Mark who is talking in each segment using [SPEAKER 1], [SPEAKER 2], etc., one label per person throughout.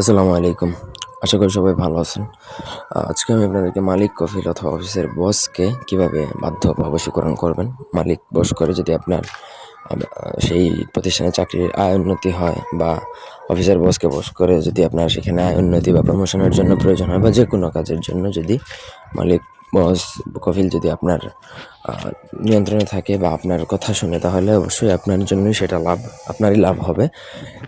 [SPEAKER 1] আসসালামু আলাইকুম। আশা করি সবাই ভালো আছেন। আজকে আমি আপনাদেরকে মালিক কফিল অথবা অফিসের বসকে কীভাবে বাধ্য বা করবেন। মালিক বস করে যদি আপনার সেই প্রতিষ্ঠানে চাকরির আয় উন্নতি হয় বা অফিসের বসকে বস করে যদি আপনার সেখানে আয় উন্নতি বা প্রমোশনের জন্য প্রয়োজন হয় বা যে কোনো কাজের জন্য যদি মালিক বস কফিল যদি আপনার নিয়ন্ত্রণে থাকে বা আপনার কথা শুনে, তাহলে অবশ্যই আপনার জন্যই সেটা লাভ, আপনারই লাভ হবে।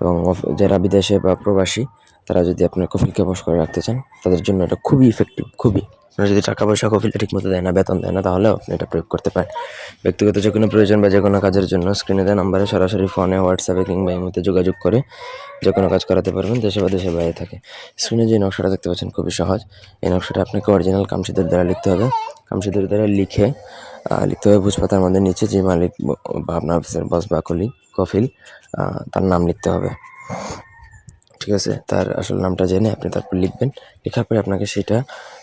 [SPEAKER 1] এবং যারা বিদেশে বা প্রবাসী তারা যদি আপনার কফিলকে বশ করে রাখতে চান, তাদের জন্য এটা খুবই ইফেক্টিভ খুবই। আপনারা যদি টাকা পয়সা কফিলে ঠিকমতো দেয় না, বেতন দেয় না, তাহলেও আপনি এটা প্রয়োগ করতে পারেন। ব্যক্তিগত যে কোনো প্রয়োজন বা যে কোনো কাজের জন্য স্ক্রিনে দেওয়া নাম্বারে সরাসরি ফোনে হোয়াটসঅ্যাপে কিংবা ইমোতে যোগাযোগ করে যে কোনো কাজ করাতে পারবেন দেশে বা দেশের বাইরে থাকে স্ক্রিনে যে নকশাটা দেখতে পাচ্ছেন, খুবই সহজ। এই নকশাটা আপনাকে অরিজিনাল কামশিদের দ্বারা লিখতে হবে। কামশিদের দ্বারা লিখে লিখতে হবে ভোজপাতার মধ্যে নিচে যে মালিক বা আপনার অফিসের বস বা কলিগ কফিল তার নাম লিখতে হবে। ঠিক আছে? তার আসল নামটা জেনে আপনি তারপর লিখবেন। লেখার পরে আপনাকে সেটা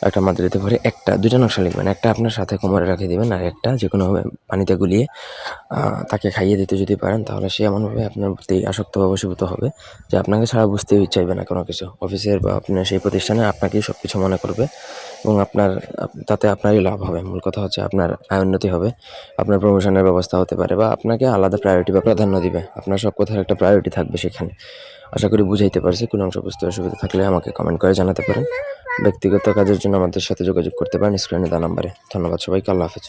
[SPEAKER 1] একটা মাদুরিতে ভরে একটা, দুইটা নকশা লিখবেন। একটা আপনার সাথে কোমরে রেখে দেবেন আর একটা যে কোনোভাবে পানিতে গুলিয়ে তাকে খাইয়ে দিতে যদি পারেন, তাহলে সে এমনভাবে আপনার প্রতি আসক্ত বা বশীভূত হবে যে আপনাকে ছাড়া বুঝতেই চাইবে না কোনো কিছু। অফিসের বা আপনার সেই প্রতিষ্ঠানে আপনাকেই সব কিছু মনে করবে এবং আপনার তাতে আপনারই লাভ হবে। মূল কথা হচ্ছে আপনার আয় উন্নতি হবে, আপনার প্রমোশনের ব্যবস্থা হতে পারে বা আপনাকে আলাদা প্রায়োরিটি বা প্রাধান্য দিবে। আপনার সব কথার একটা প্রায়োরিটি থাকবে সেখানে। আশা করি বুঝাইতে পারছি। কোনো অংশ বুঝতে অসুবিধা থাকলে আমাকে কমেন্ট করে জানাতে পারেন। ব্যক্তিগত কাজের জন্য আমাদের সাথে যোগাযোগ করতে পারেন স্ক্রিনে দেওয়া নাম্বারে। ধন্যবাদ সবাইকে, আল্লাহ হাফেজ।